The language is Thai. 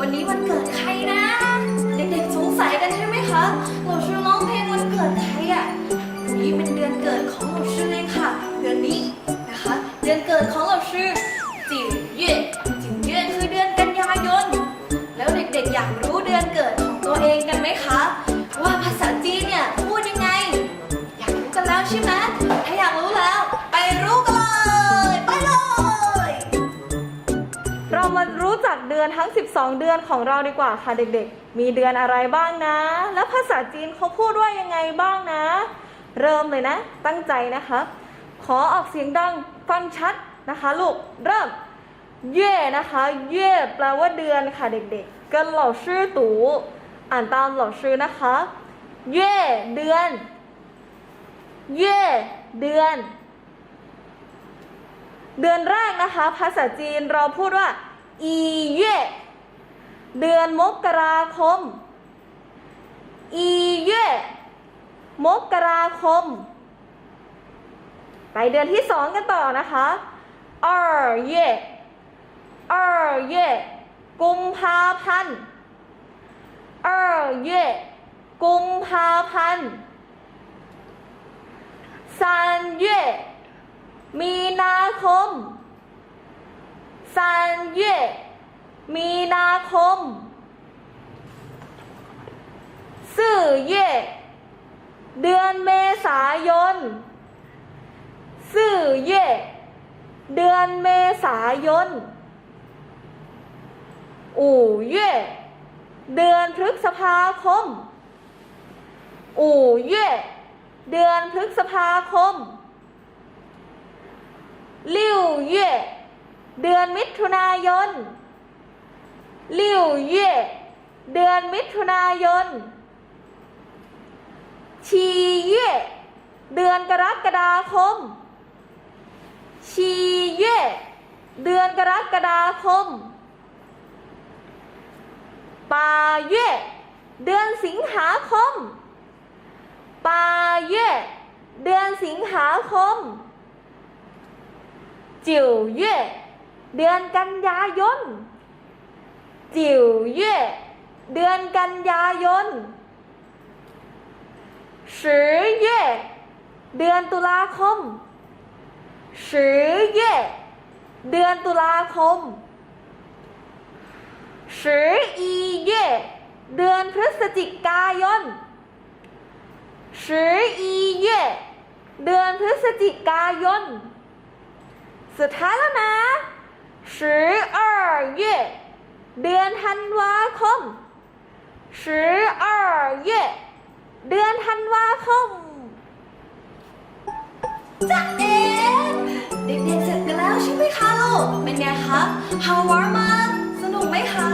วันนี้วันเกิดใครนะ เด็กๆสงสัยกันใช่ไหมคะหนูชื่อน้องเพลงวันเกิดใครอะวันนี้เป็นเดือนเกิดของหนูชื่อเลยค่ะ เดือนนี้นะคะ เดือนเกิดของหนูชื่อจิ๋วเย่จิ๋วเย่คือเดือนกันยายน แล้วเด็กๆอยากรู้เดือนเกิดของตัวเองกันไหมคะ ว่าภาษาจีนเนี่ยพูดยังไง อยากรู้กันแล้วใช่ไหม รู้จักเดือนทั้ง 12 เดือนของเราดีกว่าค่ะเด็กๆ มีเดือนอะไรบ้างนะ แล้วภาษาจีนเขาพูดว่ายังไงบ้างนะ เริ่มเลยนะ ตั้งใจนะคะ ขอออกเสียงดังฟังชัดนะคะลูก เริ่ม เย่นะคะ เย่แปลว่าเดือนค่ะเด็กๆ กันเหล่าชื่อตูอ่านตามเหล่าชื่อนะคะ เย่เดือน เย่เดือน เดือนแรกนะคะ ภาษาจีนเราพูดว่า อีเย่เดือนมกราคม อีเย่มกราคม ไปเดือนที่สองกันต่อนะคะเออเย่เออเย่กุมภาพันธ์เออเย่กุมภาพันธ์สามเย่มีนาคม สามเยมีนาคมสี่เยเดือนเมษายนสี่เยเดือนเมษายนอู่เย่เดือนพฤษภาคม อู่เย่เดือนพฤษภาคม ลิ่วเย่ เดือนมิถุนายนลิวเย่เดือนมิถุนายนชีเย่เดือนกรกฎาคมชีเย่เดือนกรกฎาคมปาเย่เดือนสิงหาคมปาเย่เดือนสิงหาคมจิ๋วเย่ เดือนกันยายนจิวเย่เดือนกันยายนสิเย่เดือนตุลาคมสิเย่เดือนตุลาคมสิอีเย่เดือนพฤศจิกายนสิอีเย่เดือนพฤศจิกายน สุดท้ายแล้วนะ สิบเอ็ดเดือนธันวาคมสิบเอ็ดเดือนธันวาคมจ้าเอ๋เด็กๆเสร็จกันแล้วใช่ไหมคะลูกเป็นไงคะ How are มันสนุกไหมคะ